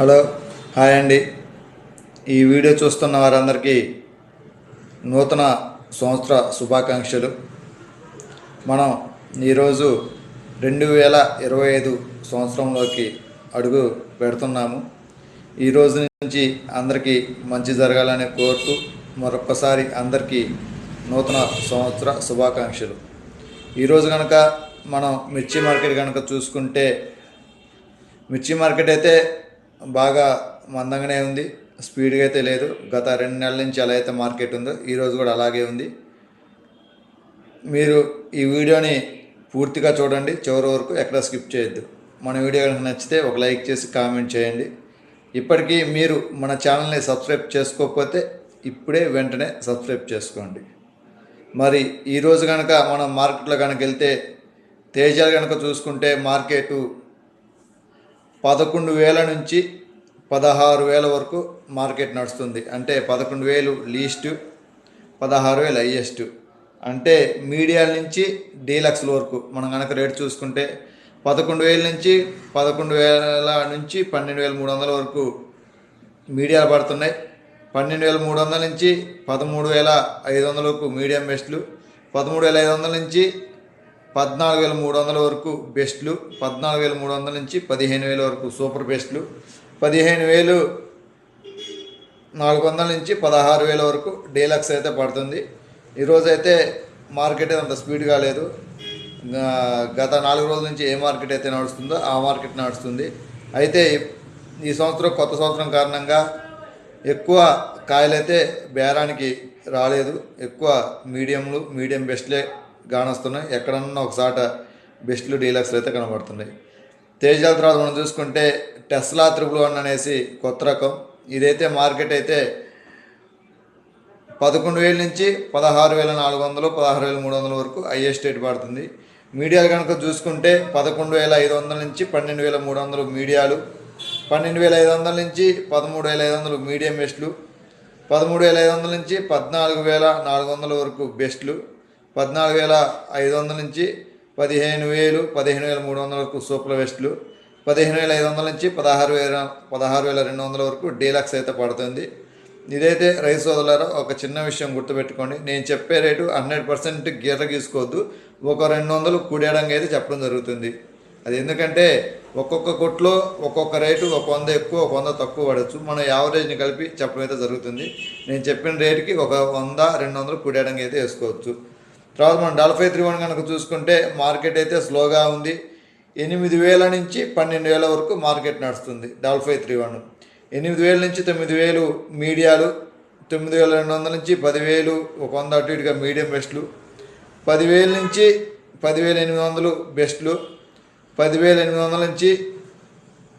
Hello hi అండి. ఈ video చూస్తున్న వారందరికీ నూతన సంవత్సర శుభాకాంక్షలు. మనం ఈరోజు రెండు వేల ఇరవై ఐదు సంవత్సరంలోకి అడుగు పెడుతున్నాము. ఈ రోజు నుంచి అందరికీ మంచి జరగాలని కోరుతూ మరొకసారి అందరికీ నూతన సంవత్సర శుభాకాంక్షలు. ఈరోజు కనుక మనం మిర్చి మార్కెట్ కనుక చూసుకుంటే మిర్చి మార్కెట్ అయితే బాగా మందంగానే ఉంది. స్పీడ్గా అయితే లేదు. గత రెండు నెలల నుంచి ఎలా అయితే మార్కెట్ ఉందో ఈరోజు కూడా అలాగే ఉంది. మీరు ఈ వీడియోని పూర్తిగా చూడండి. చివరి వరకు ఎక్కడ స్కిప్ చేయొద్దు. మన వీడియో కనుక నచ్చితే ఒక లైక్ చేసి కామెంట్ చేయండి. ఇప్పటికీ మీరు మన ఛానల్ని సబ్స్క్రైబ్ చేసుకోకపోతే ఇప్పుడే వెంటనే సబ్స్క్రైబ్ చేసుకోండి. మరి ఈరోజు కనుక మనం మార్కెట్లో కనుక వెళ్తే తేజాలు కనుక చూసుకుంటే మార్కెట్ పదకొండు వేల నుంచి పదహారు వేల వరకు మార్కెట్ నడుస్తుంది. అంటే పదకొండు వేలు లీస్ట్ పదహారు వేలు హైయెస్ట్. అంటే మీడియాల నుంచి డీలక్స్ల వరకు మనం కనుక రేట్ చూసుకుంటే పదకొండు వేల నుంచి పదకొండు వేల నుంచి పన్నెండు వేల మూడు వందల వరకు మీడియాలు పడుతున్నాయి. పన్నెండు వేల మూడు వందల నుంచి పదమూడు వేల ఐదు వందల వరకు మీడియం బెస్ట్లు పదమూడు వేల ఐదు వందల నుంచి పద్నాలుగు వేల మూడు వందల వరకు బెస్ట్లు పద్నాలుగు వేల మూడు వందల నుంచి పదిహేను వేల వరకు సూపర్ బెస్ట్లు పదిహేను వేలు నాలుగు వందల నుంచి పదహారు వేల వరకు డీలక్స్ అయితే పడుతుంది. ఈరోజు అయితే మార్కెట్ అంత స్పీడ్గా లేదు గత నాలుగు రోజుల నుంచి ఏ మార్కెట్ అయితే నడుస్తుందో ఆ మార్కెట్ నడుస్తుంది. అయితే ఈ సంవత్సరం కొత్త సంవత్సరం కారణంగా ఎక్కువ కాయలైతే బేరానికి రాలేదు. ఎక్కువ మీడియంలు మీడియం బెస్ట్లే కానొస్తున్నాయి ఎక్కడన్నా ఒకసాట బెస్ట్లు డీలక్స్లు అయితే కనబడుతున్నాయి. తేజాల తర్వాత మనం చూసుకుంటే టెస్లా త్రిబుల్ వన్ అనేసి కొత్త రకం. ఇదైతే మార్కెట్ అయితే పదకొండు వేల నుంచి పదహారు వేల నాలుగు వందలు పదహారు వేల మూడు వందల వరకు హైయెస్ట్ రేట్ పడుతుంది. మీడియాలు కనుక చూసుకుంటే పదకొండు వేల ఐదు వందల నుంచి పన్నెండు వేల మూడు వందలు మీడియాలు పన్నెండు వేల ఐదు వందల నుంచి పదమూడు వేల ఐదు వందలు మీడియం బెస్ట్లు పదమూడు వేల ఐదు వందల నుంచి పద్నాలుగు వేల నాలుగు వందల వరకు బెస్ట్లు. పద్నాలుగు వేల ఐదు వందల నుంచి పదిహేను వేలు పదిహేను వేల మూడు వందల వరకు సూపర్ వెస్ట్లు పదిహేను వేల ఐదు వందల నుంచి పదహారు వేల పదహారు వేల రెండు వందల వరకు డీలక్స్ అయితే పడుతుంది. ఇదైతే రైస్ సోదరులారా ఒక చిన్న విషయం గుర్తుపెట్టుకోండి. నేను చెప్పే రేటు హండ్రెడ్ పర్సెంట్ గీత గీసుకోవద్దు. ఒక రెండు వందలు కూడేయడానికి అయితే చెప్పడం జరుగుతుంది. అది ఎందుకంటే ఒక్కొక్క కొట్లో ఒక్కొక్క రేటు ఒక వంద ఎక్కువ ఒక వంద తక్కువ పడవచ్చు మనం యావరేజ్ని కలిపి చెప్పడం అయితే జరుగుతుంది. నేను చెప్పిన రేటుకి ఒక వంద రెండు వందలు కూడేయడానికి అయితే వేసుకోవచ్చు. తర్వాత మనం డల్ఫై త్రీ వన్ కనుక చూసుకుంటే మార్కెట్ అయితే స్లోగా ఉంది. ఎనిమిది వేల నుంచి పన్నెండు వేల వరకు మార్కెట్ నడుస్తుంది డెల్ఫై త్రీ వన్. ఎనిమిది వేల నుంచి తొమ్మిది వేలు మీడియాలు తొమ్మిది వేల రెండు వందల నుంచి పదివేలు ఒక వంద అటు ఇటుగా మీడియం బెస్ట్లు. పదివేల నుంచి పదివేల ఎనిమిది వందలు బెస్ట్లు. పదివేల ఎనిమిది వందల నుంచి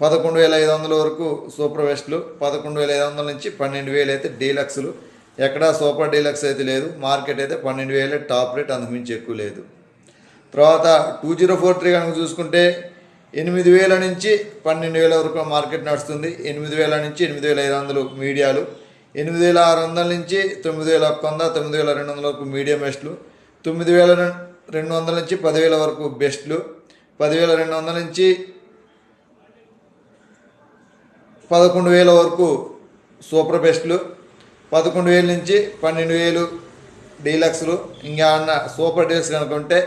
పదకొండు వేల ఐదు వందల వరకు సూపర్ బెస్ట్లు. పదకొండు వేల ఐదు వందల నుంచి పన్నెండు వేలు అయితే డీలక్స్లు. ఎక్కడా సూపర్ డీలక్స్ అయితే లేదు. మార్కెట్ అయితే పన్నెండు వేలే టాప్ రేట్ అంతకుమించి ఎక్కువ లేదు. తర్వాత టూ జీరో ఫోర్ త్రీ కనుక చూసుకుంటే ఎనిమిది వేల నుంచి పన్నెండు వేల వరకు మార్కెట్ నడుస్తుంది. ఎనిమిది వేల నుంచి ఎనిమిది వేల ఐదు వందలు మీడియాలు. ఎనిమిది వేల ఆరు వందల నుంచి తొమ్మిది వేల ఒక్క వంద తొమ్మిది వేల రెండు వందల వరకు మీడియం బెస్ట్లు. తొమ్మిది వేల రెండు వందల నుంచి పదివేల వరకు బెస్ట్లు. పదివేల రెండు వందల నుంచి పదకొండు వేల వరకు సూపర్ బెస్ట్లు. పదకొండు వేల నుంచి పన్నెండు వేలు డీలక్స్లు. ఇంకా అన్న సూపర్ డీల్స్ కనుకుంటే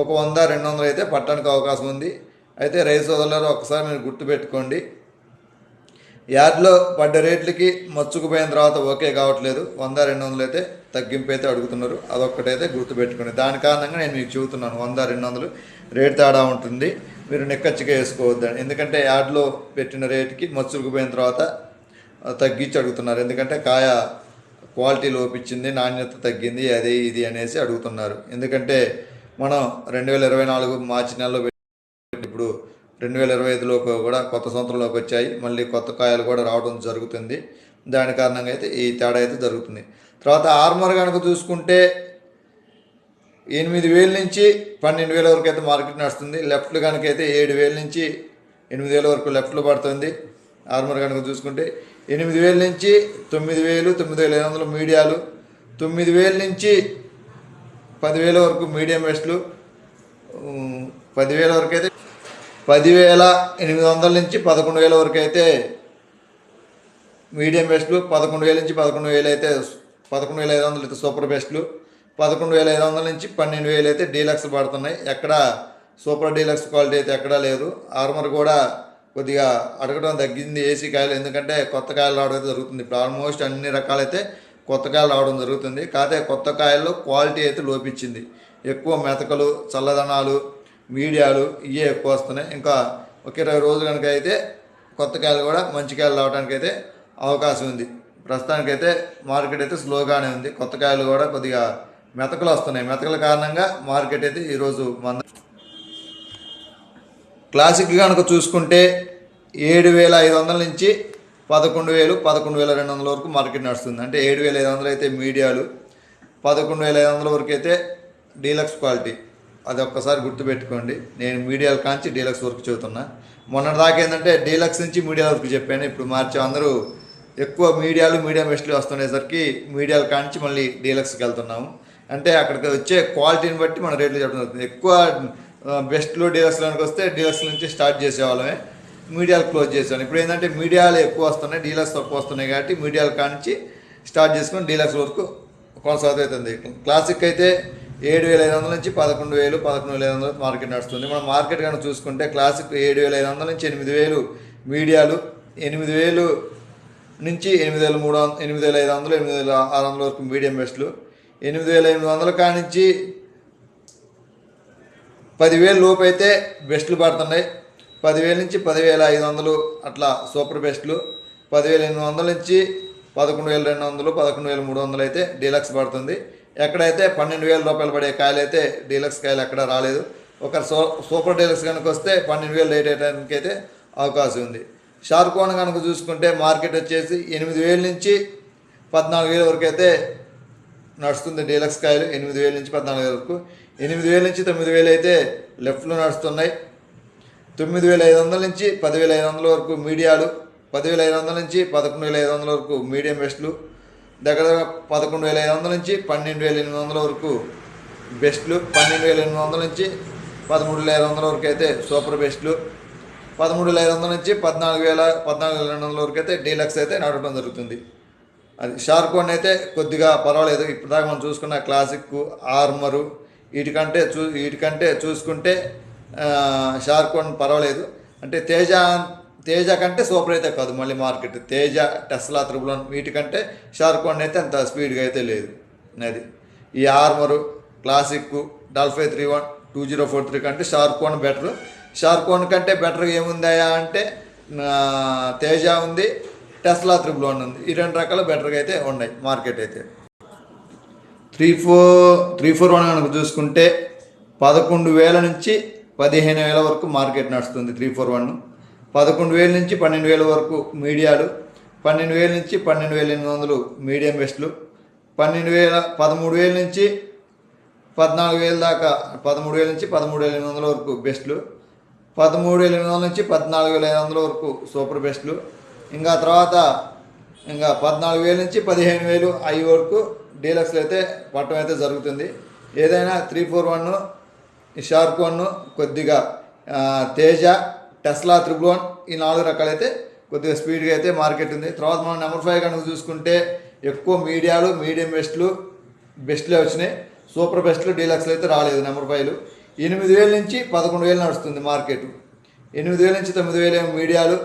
ఒక వంద రెండు వందలు అయితే పట్టడానికి అవకాశం ఉంది. అయితే రైతు సోదరులారు ఒకసారి మీరు గుర్తుపెట్టుకోండి. యార్డ్లో పడ్డ రేట్లకి మచ్చుకుపోయిన తర్వాత ఓకే కావట్లేదు. వంద రెండు వందలు అయితే తగ్గింపు అయితే అడుగుతున్నారు. అదొక్కటైతే గుర్తుపెట్టుకోండి. దాని కారణంగా నేను మీకు చెబుతున్నాను. వంద రెండు వందలు రేట్ తేడా ఉంటుంది. మీరు నెక్కచ్చిగా వేసుకోవద్దండి. ఎందుకంటే యార్డ్లో పెట్టిన రేటుకి మచ్చుకుపోయిన తర్వాత తగ్గించి అడుగుతున్నారు. ఎందుకంటే కాయ క్వాలిటీ లోపించింది నాణ్యత తగ్గింది అది ఇది అనేసి అడుగుతున్నారు. ఎందుకంటే మనం రెండు వేల ఇరవై నాలుగు మార్చి నెలలో ఇప్పుడు రెండు వేల ఇరవై ఐదులో కూడా కొత్త సంవత్సరంలోకి వచ్చాయి. మళ్ళీ కొత్త కాయలు కూడా రావడం జరుగుతుంది. దాని కారణంగా అయితే ఈ తేడా అయితే జరుగుతుంది. తర్వాత ఆర్మర్ కనుక చూసుకుంటే ఎనిమిది వేల నుంచి పన్నెండు వేల వరకు అయితే మార్కెట్ నడుస్తుంది. లెఫ్ట్లు కనుక అయితే ఏడు వేల నుంచి ఎనిమిది వేల వరకు లెఫ్ట్లు పడుతుంది. ఆర్మర్ కనుక చూసుకుంటే ఎనిమిది వేల నుంచి తొమ్మిది వేలు తొమ్మిది వేల ఐదు వందలు మీడియాలు తొమ్మిది వేల నుంచి పదివేల వరకు మీడియం వేస్ట్లు పదివేల వరకు అయితే పదివేల ఎనిమిది వందల నుంచి పదకొండు వేల వరకు అయితే మీడియం బెస్ట్లు పదకొండు వేల నుంచి పదకొండు వేలు అయితే పదకొండు వేల ఐదు వందలు అయితే సూపర్ బెస్ట్లు పదకొండు వేల ఐదు వందల నుంచి పన్నెండు వేలు అయితే డీలక్స్ పడుతున్నాయి ఎక్కడ సూపర్ డీలక్స్ క్వాలిటీ అయితే ఎక్కడా లేదు. ఆర్మర్ కూడా కొద్దిగా అడగడం తగ్గింది ఏసీ కాయలు ఎందుకంటే కొత్త కాయలు రావడం అయితే జరుగుతుంది. ఇప్పుడు ఆల్మోస్ట్ అన్ని రకాలైతే కొత్త కాయలు రావడం జరుగుతుంది. కాకపోతే కొత్త కాయల్లో క్వాలిటీ అయితే లోపించింది. ఎక్కువ మెతకలు చల్లదనాలు మీడియాలు ఇవే ఎక్కువ వస్తున్నాయి. ఇంకా ఒక ఇరవై రోజులు కనుక అయితే కొత్త కాయలు కూడా మంచి కాయలు రావడానికి అయితే అవకాశం ఉంది. ప్రస్తుతానికైతే మార్కెట్ అయితే స్లోగానే ఉంది. కొత్త కాయలు కూడా కొద్దిగా మెతకలు వస్తున్నాయి. మెతకల కారణంగా మార్కెట్ అయితే ఈరోజు మంద క్లాసిక్ కనుక చూసుకుంటే ఏడు వేల ఐదు వందల నుంచి పదకొండు వేలు పదకొండు వేల రెండు వందల వరకు మార్కెట్ నడుస్తుంది. అంటే ఏడు వేల ఐదు వందలు అయితే మీడియాలు పదకొండు వేల ఐదు వందల వరకు అయితే డీలక్స్ క్వాలిటీ. అది ఒక్కసారి గుర్తుపెట్టుకోండి. నేను మీడియాల కాంచి డీలక్స్ వరకు చెబుతున్నా. మొన్న దాకా ఏంటంటే డీలక్స్ నుంచి మీడియా వరకు చెప్పాను. ఇప్పుడు మార్చి అందరూ ఎక్కువ మీడియాలు మీడియం బెస్ట్లు వస్తుండేసరికి మీడియాల కాంచి మళ్ళీ డీలక్స్కి వెళ్తున్నాము. అంటే అక్కడికి వచ్చే క్వాలిటీని బట్టి మన రేట్లు చెప్పడం జరుగుతుంది. ఎక్కువ బెస్ట్లో డీలక్స్లోనికి వస్తే డీలక్స్ నుంచి స్టార్ట్ చేసేవాళ్ళమే. మీడియాలు క్లోజ్ చేసాను ఇప్పుడు ఏంటంటే మీడియాలు ఎక్కువ వస్తున్నాయి డీలక్స్ తక్కువ వస్తున్నాయి కాబట్టి మీడియాల కానించి స్టార్ట్ చేసుకొని డీలక్స్ వరకు కొనసాగుతుంది క్లాసిక్ అయితే ఏడు వేల ఐదు వందల నుంచి పదకొండు వేలు పదకొండు వేల ఐదు వందలు మార్కెట్ నడుస్తుంది. మనం మార్కెట్ కనుక చూసుకుంటే క్లాసిక్ ఏడు వేల ఐదు వందల నుంచి ఎనిమిది వేలు మీడియాలు ఎనిమిది వేలు నుంచి ఎనిమిది వేల మూడు వందలు ఎనిమిది వేల ఐదు వందలు ఎనిమిది వేల ఆరు వందల వరకు మీడియం బెస్ట్లు ఎనిమిది వేల ఎనిమిది వందల కానించి పదివేలు లోపు అయితే బెస్ట్లు పడుతున్నాయి. పదివేల నుంచి పదివేల ఐదు వందలు అట్లా సూపర్ బెస్ట్లు. పదివేల ఎనిమిది వందల నుంచి పదకొండు వేల రెండు వందలు పదకొండు వేల మూడు వందలు అయితే డీలక్స్ పడుతుంది. ఎక్కడైతే పన్నెండు వేల రూపాయలు పడే కాయలు అయితే డీలక్స్ కాయలు ఎక్కడ రాలేదు. ఒక సో సూపర్ డీలక్స్ కనుక వస్తే పన్నెండు వేలు రేట్ అయ్యడానికి అయితే అవకాశం ఉంది. షార్కోన్ కనుక చూసుకుంటే మార్కెట్ వచ్చేసి ఎనిమిది వేల నుంచి పద్నాలుగు వేల వరకు అయితే నడుస్తుంది డీలక్స్ కాయలు. ఎనిమిది వేల నుంచి పద్నాలుగు వేల వరకు. ఎనిమిది వేల నుంచి తొమ్మిది వేలు అయితే లెఫ్ట్లో నడుస్తున్నాయి. తొమ్మిది వేల ఐదు వందల నుంచి పదివేల ఐదు వందల వరకు మీడియాలు పదివేల ఐదు వందల నుంచి పదకొండు వేల ఐదు వందల వరకు మీడియం బెస్ట్లు దగ్గర దగ్గర పదకొండు వేల ఐదు వందల నుంచి పన్నెండు వేల ఎనిమిది వందల వరకు బెస్ట్లు పన్నెండు వేల ఎనిమిది వందల నుంచి పదమూడు వేల ఐదు వందల వరకు అయితే సూపర్ బెస్ట్లు పదమూడు వేల ఐదు వందల నుంచి పద్నాలుగు వేల పద్నాలుగు వేల రెండు వందల వరకు అయితే డీలక్స్ అయితే నడవడం జరుగుతుంది. అది షార్క్ వన్ అయితే కొద్దిగా పర్వాలేదు. ఇప్పటిదాకా మనం చూసుకున్న క్లాసిక్ ఆర్మరు వీటికంటే చూ వీటికంటే చూసుకుంటే షార్క్ వన్ పర్వాలేదు. అంటే తేజ తేజ కంటే సూపర్ అయితే కాదు మళ్ళీ మార్కెట్. తేజ టెస్లా త్రిబుల్ వీటికంటే షార్క్ వన్ అయితే అంత స్పీడ్గా అయితే లేదు అది ఈ armour classic డల్ఫై three one two zero four three కంటే shark one better. Shark one కంటే బెటర్గా ఏముందాయా అంటే తేజ ఉంది టెస్లా త్రిబుల్ వన్ ఉంది. ఈ రెండు రకాల బెటర్గా అయితే ఉన్నాయి మార్కెట్ అయితే. Three four three four one కనుక చూసుకుంటే పదకొండు వేల నుంచి పదిహేను వేల వరకు మార్కెట్ నడుస్తుంది త్రీ ఫోర్ వన్. పదకొండు వేల నుంచి పన్నెండు వేల వరకు మీడియాలు. పన్నెండు వేల నుంచి పన్నెండు వేల ఎనిమిది వందలు మీడియం బెస్ట్లు పన్నెండు వేల పదమూడు వేల నుంచి పద్నాలుగు వేల దాకా పదమూడు వేల నుంచి పదమూడు వేల ఎనిమిది వందల వరకు బెస్ట్లు. పదమూడు వేల ఎనిమిది వందల నుంచి పద్నాలుగు వేల ఐదు వందల వరకు సూపర్ బెస్ట్లు. ఇంకా తర్వాత ఇంకా పద్నాలుగు వేల నుంచి పదిహేను వేలు ఐ వరకు డీలక్స్లు అయితే పట్టడం అయితే జరుగుతుంది. ఏదైనా three four one shark one కొద్దిగా తేజ టెస్లా త్రిబుల్ వన్ ఈ నాలుగు రకాలైతే కొద్దిగా స్పీడ్గా అయితే మార్కెట్ ఉంది. తర్వాత మనం నెంబర్ ఫైవ్ కనుక చూసుకుంటే ఎక్కువ మీడియాలు మీడియం బెస్ట్లు బెస్ట్లే వచ్చినాయి. సూపర్ బెస్ట్లు డీలక్స్లు అయితే రాలేదు నెంబర్ ఫైవ్లు. ఎనిమిది వేల నుంచి పదకొండు వేలు నడుస్తుంది మార్కెట్. ఎనిమిది వేల నుంచి తొమ్మిది వేలు మీడియాలు.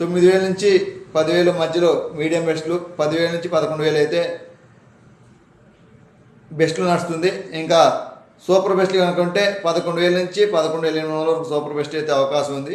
తొమ్మిది వేల నుంచి పదివేల మధ్యలో మీడియం బెస్ట్లు పదివేల నుంచి పదకొండు వేలు అయితే బెస్ట్లు నడుస్తుంది. ఇంకా సూపర్ బెస్ట్లు కనుకుంటే పదకొండు వేల నుంచి పదకొండు వేల ఎనిమిది వందల వరకు సూపర్ బెస్ట్ అయితే అవకాశం ఉంది.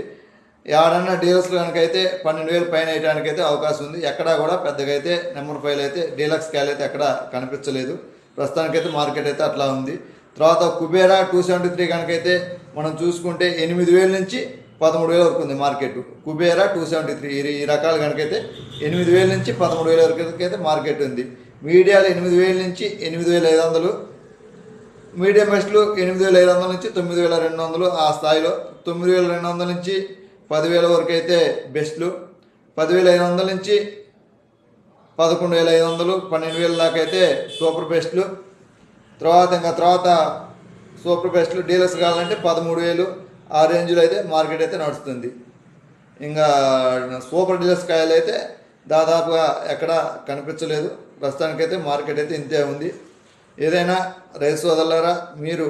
ఏడన్నా డీలక్స్లో అయితే పన్నెండు వేలు పైన వేయడానికి అయితే అవకాశం ఉంది. ఎక్కడా కూడా పెద్దగా అయితే నెంబర్ ఫైవ్ అయితే డీలక్స్ క్యాల్ అయితే ఎక్కడ కనిపించలేదు. ప్రస్తుతానికైతే మార్కెట్ అయితే అట్లా ఉంది. తర్వాత కుబేరా టూ సెవెంటీ త్రీ కనుకైతే మనం చూసుకుంటే ఎనిమిది వేల నుంచి పదమూడు వేల వరకు ఉంది market. Kubera two seventy three ఈ రకాలు కనుకైతే ఎనిమిది వేల నుంచి పదమూడు వేల వరకు అయితే మార్కెట్ ఉంది. మీడియాలు ఎనిమిది వేల నుంచి ఎనిమిది వేల ఐదు వందలు. మీడియం బెస్ట్లు ఎనిమిది వేల ఐదు వందల నుంచి తొమ్మిది వేల రెండు వందలు ఆ స్థాయిలో. తొమ్మిది వేల రెండు వందల నుంచి పదివేల వరకు అయితే బెస్ట్లు. పదివేల ఐదు వందల నుంచి పదకొండు వేల ఐదు వందలు. పన్నెండు వేల దాకా అయితే సూపర్ బెస్ట్లు. తర్వాత ఇంకా తర్వాత సూపర్ బెస్ట్లు డీలర్స్ కావాలంటే పదమూడు వేలు. ఆ రేంజ్లో అయితే మార్కెట్ అయితే నడుస్తుంది. ఇంకా సూపర్ డీలర్స్ కాయలు అయితే దాదాపుగా ఎక్కడ కనిపించలేదు. ప్రస్తుతానికైతే మార్కెట్ అయితే ఇంతే ఉంది. ఏదైనా రైస్ సోదరులారా మీరు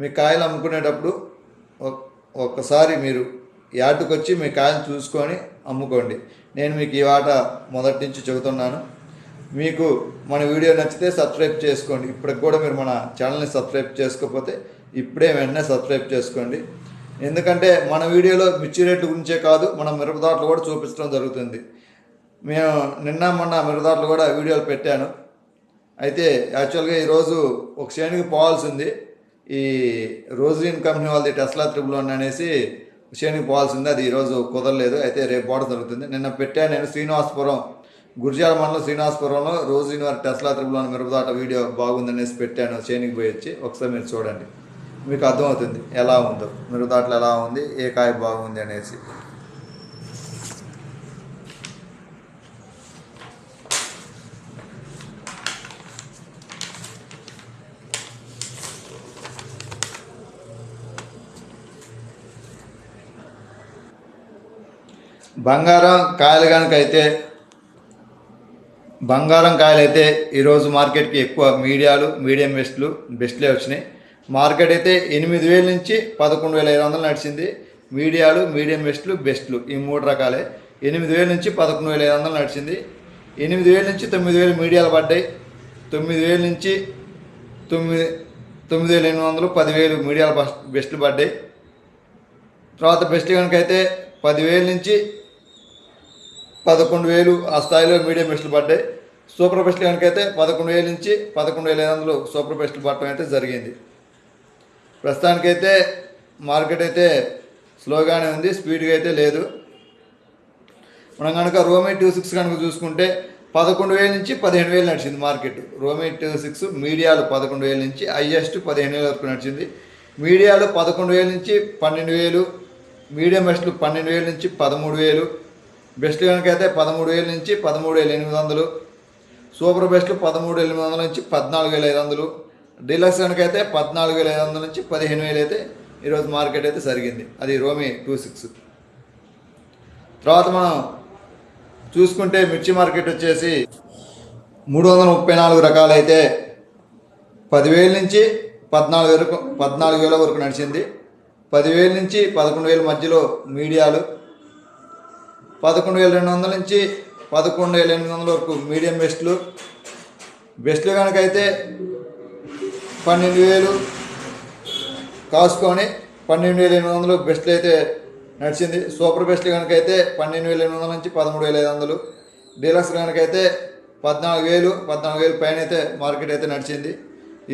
మీ కాయలు అమ్ముకునేటప్పుడు ఒక్కసారి మీరు యార్డుకు వచ్చి మీ కాయలు చూసుకొని అమ్ముకోండి. నేను మీకు ఈ ఆట మొదటి నుంచి చెబుతున్నాను. మీకు మన వీడియో నచ్చితే సబ్స్క్రైబ్ చేసుకోండి. ఇప్పటికి కూడా మీరు మన ఛానల్ని సబ్స్క్రైబ్ చేసుకోకపోతే ఇప్పుడే వెంటనే సబ్స్క్రైబ్ చేసుకోండి. ఎందుకంటే మన వీడియోలో మిర్చి రేట్ల గురించే కాదు మన మిరపదాట్లు కూడా చూపించడం జరుగుతుంది. మేము నిన్న మొన్న మిరపదాట్లు కూడా వీడియోలు పెట్టాను. అయితే యాక్చువల్గా ఈరోజు ఒక శ్రేణికి పోవాల్సి ఉంది ఈ రోజిన్ కంపెనీ వాళ్ళది టెస్లా త్రిబుల్ వన్ అనేసి శ్రేణికి పోవాల్సి ఉంది అది ఈరోజు కుదరలేదు. అయితే రేపు పోవడం జరుగుతుంది. నిన్న పెట్టాను నేను శ్రీనివాసపురం గురిజాల మండలం శ్రీనివాసపురంలో రోజిన్ వారి టెస్లా త్రిబుల్ మిరపదాట వీడియో బాగుందనేసి పెట్టాను చేనికి పోయి వచ్చి ఒకసారి మీరు చూడండి. మీకు అర్థమవుతుంది ఎలా ఉందో. మిరపదాటలు ఎలా ఉంది ఏ కాయ బాగుంది అనేసి. బంగారం కాయలు కనుక అయితే బంగారం కాయలు అయితే ఈరోజు మార్కెట్కి ఎక్కువ మీడియాలు మీడియం బెస్ట్లు బెస్ట్లే వచ్చినాయి. మార్కెట్ అయితే ఎనిమిది వేల నుంచి పదకొండు వేల ఐదు వందలు నడిచింది. మీడియాలు మీడియం బెస్ట్లు బెస్ట్లు ఈ మూడు రకాలే. ఎనిమిది వేల నుంచి పదకొండు వేల ఐదు వందలు నడిచింది. ఎనిమిది వేల నుంచి తొమ్మిది వేలు మీడియాలు పడ్డాయి. తొమ్మిది వేల నుంచి తొమ్మిది తొమ్మిది వేల ఎనిమిది వందలు పదివేలు మీడియాల బెస్ట్లు పడ్డాయి. తర్వాత బెస్ట్ కనుక అయితే పదివేల నుంచి పదకొండు వేలు ఆ స్థాయిలో మీడియం బెస్ట్లు పడ్డాయి. సూపర్ బెస్ట్ కనుక అయితే పదకొండు వేల నుంచి పదకొండు వేల ఐదు వందలు సూపర్ బెస్ట్లు పట్టడం అయితే జరిగింది. ప్రస్తుతానికైతే మార్కెట్ అయితే స్లోగానే ఉంది స్పీడ్గా అయితే లేదు. మనం కనుక రోమే టూ సిక్స్ కనుక చూసుకుంటే పదకొండు వేల నుంచి పదిహేను వేలు నడిచింది మార్కెట్. రోమే టూ సిక్స్ మీడియాలు పదకొండు వేల నుంచి హైయెస్ట్ పదిహేను వేల వరకు నడిచింది. మీడియాలు పదకొండు వేల నుంచి పన్నెండు వేలు మీడియం బెస్ట్లు పన్నెండు వేల నుంచి పదమూడు వేలు బెస్ట్లు కనుక అయితే పదమూడు వేల నుంచి పదమూడు వేల ఎనిమిది వందలు సూపర్ బెస్ట్లు పదమూడు వేల ఎనిమిది వందల నుంచి పద్నాలుగు వేల ఐదు వందలు. డీలక్స్ కనుక అయితే పద్నాలుగు వేల ఐదు వందల నుంచి పదిహేను వేలు అయితే ఈరోజు మార్కెట్ అయితే జరిగింది అది రోమీ టూ సిక్స్. తర్వాత మనం చూసుకుంటే మిర్చి మార్కెట్ వచ్చేసి మూడు వందల ముప్పై నాలుగు రకాలైతే పదివేల నుంచి పద్నాలుగు వరకు పద్నాలుగు వేల వరకు నడిచింది. పదివేల నుంచి పదకొండు వేల మధ్యలో మీడియాలు పదకొండు వేల రెండు వందల నుంచి పదకొండు వేల ఎనిమిది వందల వరకు మీడియం బెస్ట్లు. బెస్ట్లు కనుక అయితే పన్నెండు వేలు. కాసుకొని పన్నెండు వేల ఎనిమిది వందలు బెస్ట్లు అయితే నడిచింది. సూపర్ బెస్ట్లు కనుకైతే అయితే పన్నెండు వేల ఎనిమిది వందల నుంచి పదమూడు వేల ఐదు వందలు. డీలక్స్ కనుకైతే అయితే పద్నాలుగు వేలు పద్నాలుగు వేలు పైన అయితే మార్కెట్ అయితే నడిచింది.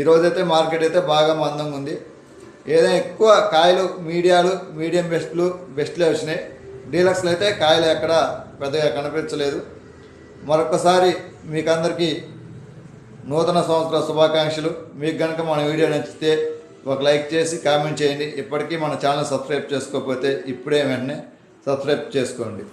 ఈరోజు అయితే మార్కెట్ అయితే బాగా మందంగా ఉంది ఏదైనా ఎక్కువ కాయలు మీడియాలు మీడియం బెస్ట్లు బెస్ట్లే వచ్చినాయి. డీలక్స్లో అయితే కాయలు ఎక్కడ పెద్దగా కనిపించలేదు. మరొకసారి మీకు అందరికీ నూతన సంవత్సర శుభాకాంక్షలు. మీకు కనుక మన వీడియో నచ్చితే ఒక లైక్ చేసి కామెంట్ చేయండి. ఇప్పటికీ మన ఛానల్ సబ్స్క్రైబ్ చేసుకోకపోతే ఇప్పుడే వెంటనే సబ్స్క్రైబ్ చేసుకోండి.